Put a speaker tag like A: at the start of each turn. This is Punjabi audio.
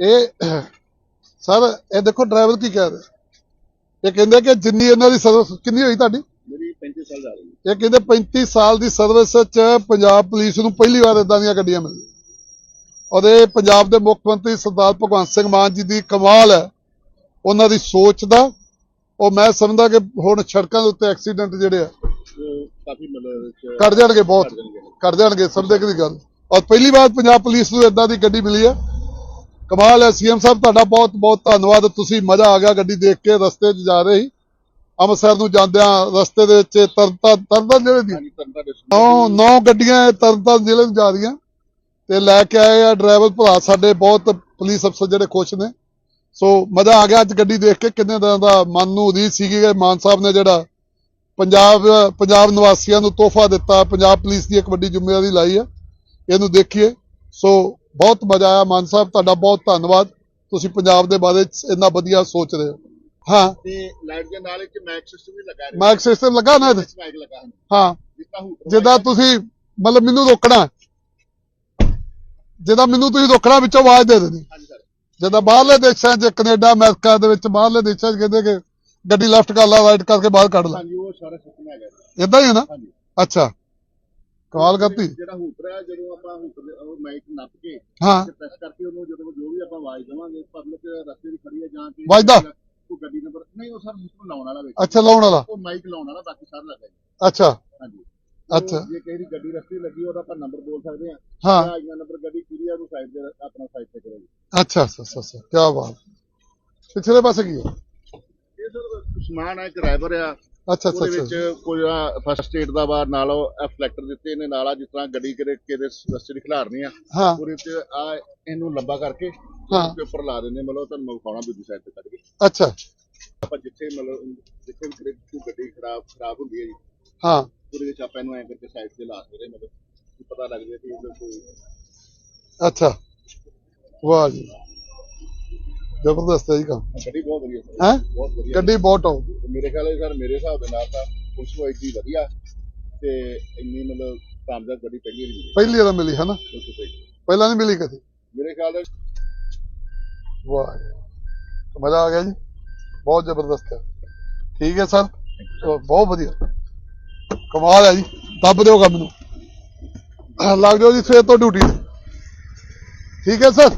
A: ਇਹ ਸਰ ਇਹ ਦੇਖੋ ਡਰਾਈਵਰ ਕੀ ਕਹਿ ਰਿਹਾ। ਇਹ ਕਹਿੰਦੇ ਕਿ ਜਿੰਨੀ ਇਹਨਾਂ ਦੀ ਸਰਵਿਸ ਕਿੰਨੀ ਹੋਈ ਤੁਹਾਡੀ?
B: ਮੇਰੀ 35 ਸਾਲ ਦਾ
A: ਇਹ ਕਹਿੰਦੇ 35 ਸਾਲ ਦੀ ਸਰਵਿਸ ਚ ਪੰਜਾਬ ਪੁਲਿਸ ਨੂੰ ਪਹਿਲੀ ਵਾਰ ਇਦਾਂ ਦੀਆਂ ਗੱਡੀਆਂ ਮਿਲੀਆਂ। ਉਹਦੇ ਪੰਜਾਬ ਦੇ ਮੁੱਖ ਮੰਤਰੀ ਸਰਦਾਰ ਭਗਵੰਤ ਸਿੰਘ ਮਾਨ ਜੀ ਦੀ ਕਮਾਲ ਹੈ। ਉਹਨਾਂ ਦੀ ਸੋਚ ਦਾ। ਉਹ ਮੈਂ ਸਮਝਦਾ ਕਿ ਹੁਣ ਸੜਕਾਂ ਦੇ ਉੱਤੇ ਐਕਸੀਡੈਂਟ ਜਿਹੜੇ ਆ
B: ਕਾਫੀ ਮਤਲਬ
A: ਘਟ ਜਾਣਗੇ ਬਹੁਤ।
B: ਘਟ ਜਾਣਗੇ
A: ਸਮਝਦੇ ਕਿ ਦੀ ਗੱਲ। ਔਰ ਪਹਿਲੀ ਵਾਰ ਪੰਜਾਬ ਪੁਲਿਸ ਨੂੰ ਇਦਾਂ ਦੀ ਗੱਡੀ ਮਿਲੀ ਹੈ। ਕਮਾਲ ਹੈ। ਸੀਐਮ ਸਾਹਿਬ ਤੁਹਾਡਾ ਬਹੁਤ ਬਹੁਤ ਧੰਨਵਾਦ। ਤੁਸੀਂ ਮਜ਼ਾ ਆ ਗਿਆ ਗੱਡੀ ਦੇਖ ਕੇ ਰਸਤੇ 'ਚ ਜਾ ਰਹੇ ਸੀ ਅੰਮ੍ਰਿਤਸਰ ਨੂੰ ਜਾਂਦਿਆਂ ਰਸਤੇ ਦੇ ਵਿੱਚ ਤਰਨਤਾਰਨ ਤਰਨਤਾਰਨ ਜ਼ਿਲ੍ਹੇ ਦੀ? ਨੌ ਨੌ ਗੱਡੀਆਂ ਇਹ ਤਰਨਤਾਰਨ ਜ਼ਿਲ੍ਹੇ ਨੂੰ ਜਾ ਰਹੀਆਂ। ਤੇ ਲੈ ਕੇ ਆਏ ਆ ਡਰਾਈਵਰ ਭਰਾ ਸਾਡੇ ਬਹੁਤ ਪੁਲਿਸ ਅਫਸਰ ਜਿਹੜੇ ਖੁਸ਼ ਨੇ। ਸੋ ਮਜ਼ਾ ਆ ਗਿਆ ਅੱਜ ਗੱਡੀ ਦੇਖ ਕੇ। ਕਿੰਨੇ ਦਿਨਾਂ ਦਾ ਮਨ ਨੂੰ ਉਦੀਦ ਸੀਗੀ ਕਿ ਮਾਨ ਸਾਹਿਬ ਨੇ ਜਿਹੜਾ ਪੰਜਾਬ ਪੰਜਾਬ ਨਿਵਾਸੀਆਂ ਨੂੰ ਤੋਹਫਾ ਦਿੱਤਾ ਪੰਜਾਬ ਪੁਲਿਸ ਦੀ ਇੱਕ ਵੱਡੀ ਜ਼ਿੰਮੇਵਾਰੀ ਲਾਈ ਹੈ ਇਹਨੂੰ ਦੇਖੀਏ। ਸੋ ਬਹੁਤ ਮਜ਼ਾ ਆਇਆ ਮਾਨ ਸਾਹਿਬ ਤੁਹਾਡਾ ਬਹੁਤ ਧੰਨਵਾਦ। ਤੁਸੀਂ ਪੰਜਾਬ ਦੇ ਬਾਰੇ ਇੰਨਾ ਵਧੀਆ ਸੋਚ ਰਹੇ ਹੋ। ਹਾਂ।
B: ਤੇ ਲਾਈਟ ਦੇ ਨਾਲ ਇੱਕ ਮੈਕ ਸਿਸਟਮ ਵੀ ਲਗਾ ਰਹੇ
A: ਮਾਈਕ ਸਿਸਟਮ ਲੱਗਾ ਨਾ ਇਹਦੇ ਹਾਂ।
B: ਜਿੱਦਾਂ
A: ਤੁਸੀਂ ਮਤਲਬ ਮੈਨੂੰ ਰੋਕਣਾ। ਜਿੱਦਾਂ ਮੈਨੂੰ ਤੁਸੀਂ ਰੋਕਣਾ ਵਿੱਚੋਂ ਆਵਾਜ਼ ਦੇ ਦੇਣੀ ਜਿੱਦਾਂ ਬਾਹਰਲੇ ਦੇਸ਼ਾਂ 'ਚ ਕੈਨੇਡਾ ਅਮਰੀਕਾ ਦੇ ਵਿੱਚ ਬਾਹਰਲੇ ਦੇਸ਼ਾਂ 'ਚ ਕਹਿੰਦੇ ਕਿ ਗੱਡੀ ਲੈਫਟ ਕਰ ਲਾ ਰਾਈਟ ਕਰਕੇ ਬਾਹਰ ਕੱਢ ਲਾ।
B: ਹਾਂਜੀ ਉਹ ਸਾਰਾ ਸਿਸਟਮ ਹੈਗਾ।
A: ਇਦਾਂ ਹੀ ਹੈ ਨਾ?
B: ਹਾਂਜੀ।
A: ਅੱਛਾ। ਕਮਾਲ ਕਰਤੀ
B: ਜਿਹੜਾ ਹੂਟਰ ਹੈ ਜਦੋਂ ਆਪਾਂ ਹੂਟਰ ਦੇ ਉਹ ਮਾਈਕ ਨੱਪ ਕੇ
A: ਹਾਂ।
B: ਪ੍ਰੈਸ ਕਰਕੇ ਉਹਨੂੰ ਜਦੋਂ ਜੋ ਵੀ ਆਪਾਂ ਆਵਾਜ਼ ਦੇਵਾਂਗੇ ਪਬਲਿਕ ਰਸਤੇ ਦੀ ਖੜੀ ਹੈ ਜਾਂ ਕਿ
A: ਵੱਜਦਾ?
B: ਉਹ ਗੱਡੀ ਨੰਬਰ ਨਹੀਂ ਉਹ ਸਰ ਸਿਸਟਮ ਲਾਉਣ ਵਾਲਾ ਵਿੱਚ।
A: ਅੱਛਾ ਲਾਉਣ ਵਾਲਾ।
B: ਉਹ ਮਾਈਕ ਲਾਉਣ ਵਾਲਾ ਬਾਕੀ ਸਾਰਾ ਲੱਗਾ ਜੀ।
A: ਅੱਛਾ।
B: ਹਾਂਜੀ।
A: ਅੱਛਾ।
B: ਜੇ ਕਿਸੇ ਦੀ ਗੱਡੀ ਰਸਤੇ ਲੱਗੀ ਉਹਦਾ ਆਪਾਂ ਨੰਬਰ ਬੋਲ ਸਕਦੇ ਹਾਂ।
A: ਹਾਂ।
B: ਜਾਂ ਇੰਨਾ ਨੰਬਰ ਗੱਡੀ ਕਿਹਦੀ ਆ ਉਹਨੂੰ ਸਾਈਡ ਤੇ ਆਪਣਾ ਸਾਈਡ ਤੇ ਕਰੋ ਜੀ।
A: ਅੱਛਾ ਅੱਛਾ ਅੱਛਾ ਅੱਛਾ ਕੀ ਬਾਤ। ਪਿਛਲੇ ਪਾਸੇ ਕੀ ਹੈ?
B: ਇਹ ਸਰ ਸਮਾਨ ਹੈ ਡਰਾਈਵਰ ਆ।
A: ਅੱਛਾ ਅੱਛਾ
B: ਉਹਦੇ ਵਿੱਚ ਕੋਈ ਫਸਟ ਏਡ ਦਾ ਵਾ ਨਾਲ ਫਲੈਕਟਰ ਦਿੱਤੇ ਨੇ ਨਾਲ ਆ ਜਿਸ ਤਰ੍ਹਾਂ ਗੱਡੀ ਕਿਤੇ ਕਿਤੇ ਰਸਤੇ ਦੀ ਖਿਲਾਰਨੀ ਆ।
A: ਹਾਂ।
B: ਉਹਦੇ ਵਿੱਚ ਆ ਇਹਨੂੰ ਲੰਬਾ ਕਰਕੇ
A: ਹਾਂ।
B: ਉੱਪਰ ਲਾ ਦਿੰਦੇ ਮਤਲਬ ਤੁਹਾਨੂੰ ਵਿਖਾਉਣਾ ਦੂਜੀ ਸਾਈਡ ਤੇ ਕੱਢ ਕੇ।
A: ਅੱਛਾ।
B: ਆਪਾਂ ਜਿੱਥੇ ਮਤਲਬ ਜਿੱਥੇ ਕੋਈ ਗੱਡੀ ਖਰਾਬ ਖਰਾਬ ਹੁੰਦੀ ਹੈ ਜੀ
A: ਹਾਂ।
B: ਉਹਦੇ ਵਿੱਚ ਆਪਾਂ ਇਹਨੂੰ ਐਂ ਕਰਕੇ ਸਾਈਡ ਤੇ ਲਾ ਦਿੰਦੇ ਮਤਲਬ ਪਤਾ ਲੱਗ ਜਾਏ ਕਿ ਇਹਦੇ ਕੋਈ
A: ਅੱਛਾ। ਵਾਹ ਜੀ। ਜ਼ਬਰਦਸਤ ਹੈ ਜੀ ਕੰਮ।
B: ਗੱਡੀ ਬਹੁਤ ਵਧੀਆ ਸਰ।
A: ਹੈ?
B: ਬਹੁਤ ਵਧੀਆ।
A: ਗੱਡੀ ਬਹੁਤ ਟੌਪ
B: ਮੇਰੇ ਖਿਆਲ ਹੈ ਸਰ ਮੇਰੇ ਹਿਸਾਬ ਦੇ ਨਾਲ ਤਾਂ ਪੁਲਿਸ ਨੂੰ ਐਡੀ ਵਧੀਆ ਤੇ ਇੰਨੀ ਮਤਲਬ ਕਾਮਯਾਬ ਗੱਡੀ ਪਹਿਲੀ ਵਾਰੀ ਮਿਲੀ।
A: ਪਹਿਲੀ ਵਾਰ ਮਿਲੀ ਹੈ ਨਾ
B: ਬਿਲਕੁਲ ਸਹੀ।
A: ਪਹਿਲਾਂ ਨਹੀਂ ਮਿਲੀ ਕਦੇ?
B: ਮੇਰੇ ਖਿਆਲ ਹੈ
A: ਵਾਹ। ਮਜ਼ਾ ਆ ਗਿਆ ਜੀ। ਬਹੁਤ ਜ਼ਬਰਦਸਤ ਹੈ। ਠੀਕ ਹੈ ਸਰ। ਬਹੁਤ ਵਧੀਆ। ਕਮਾਲ ਹੈ ਜੀ। ਦੱਬ ਦਿਓ ਕੰਮ ਨੂੰ। ਲੱਗ ਜਾਓ ਜੀ ਸਵੇਰ ਤੋਂ ਡਿਊਟੀ ਠੀਕ ਹੈ ਸਰ।